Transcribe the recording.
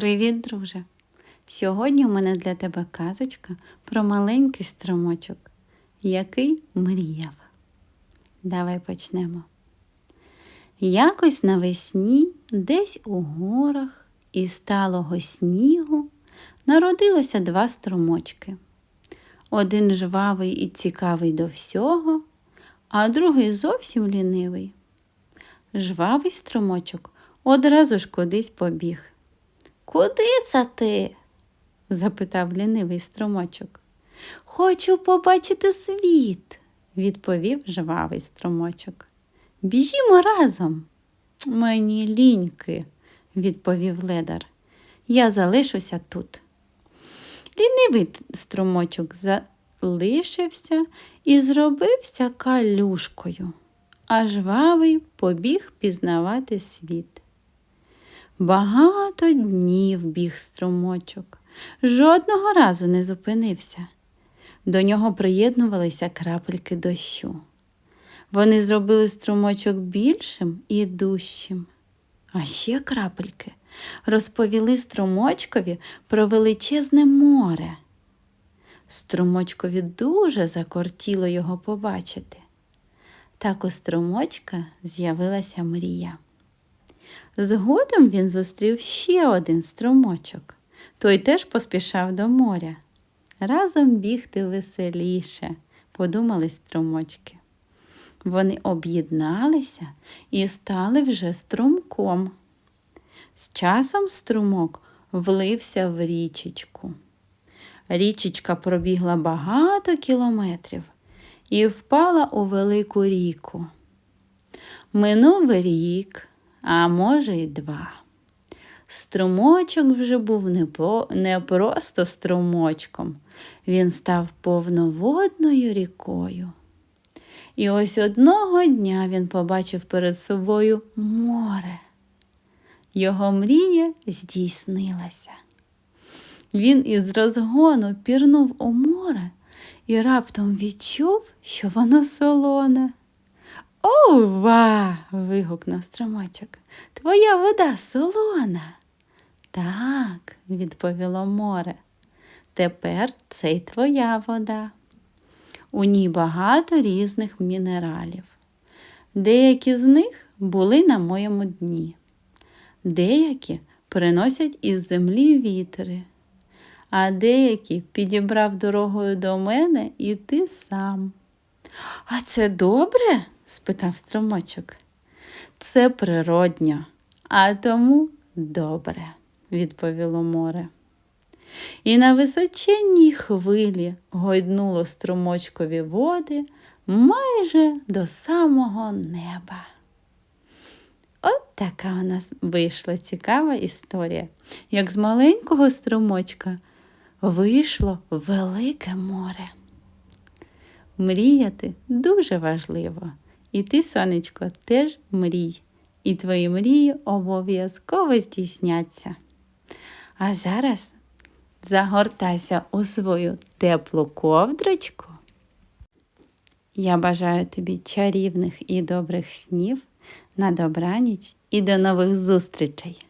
Привіт, друже! Сьогодні у мене для тебе казочка про маленький струмочок, який мріяв. Давай почнемо. Якось навесні, десь у горах із сталого снігу народилося два струмочки. Один жвавий і цікавий до всього, а другий зовсім лінивий. Жвавий струмочок одразу ж кудись побіг. Куди це ти? запитав лінивий струмочок. Хочу побачити світ, відповів жвавий струмочок. Біжімо разом. Мені ліньки, відповів ледар. Я залишуся тут. Лінивий струмочок залишився і зробився калюшкою, а жвавий побіг пізнавати світ. Багато днів біг струмочок, жодного разу не зупинився. До нього приєднувалися крапельки дощу. Вони зробили струмочок більшим і дужчим. А ще крапельки розповіли струмочкові про величезне море. Струмочкові дуже закортіло його побачити. Так у струмочка з'явилася мрія. Згодом він зустрів ще один струмочок. Той теж поспішав до моря. Разом бігти веселіше, подумали струмочки. Вони об'єдналися і стали вже струмком. З часом струмок влився в річечку. Річечка пробігла багато кілометрів і впала у велику ріку. Минув рік, а може, й два. Струмочок вже був не, по, не просто струмочком, він став повноводною рікою. І ось одного дня він побачив перед собою море. Його мрія здійснилася. Він із розгону пірнув у море і раптом відчув, що воно солоне. Ова. вигукнув струмочок. Твоя вода солона. Так, відповіло море. Тепер це й твоя вода. У ній багато різних мінералів. Деякі з них були на моєму дні, деякі приносять із землі вітри, а деякі підібрав дорогою до мене і ти сам. А це добре? Спитав струмочок. Це природньо, а тому добре, відповіло море. І на височенній хвилі гойднуло струмочкові води майже до самого неба. От така у нас вийшла цікава історія, як з маленького струмочка вийшло велике море. Мріяти дуже важливо. І ти, сонечко, теж мрій, і твої мрії обов'язково здійсняться. А зараз загортайся у свою теплу ковдрочку. Я бажаю тобі чарівних і добрих снів на добраніч і до нових зустрічей!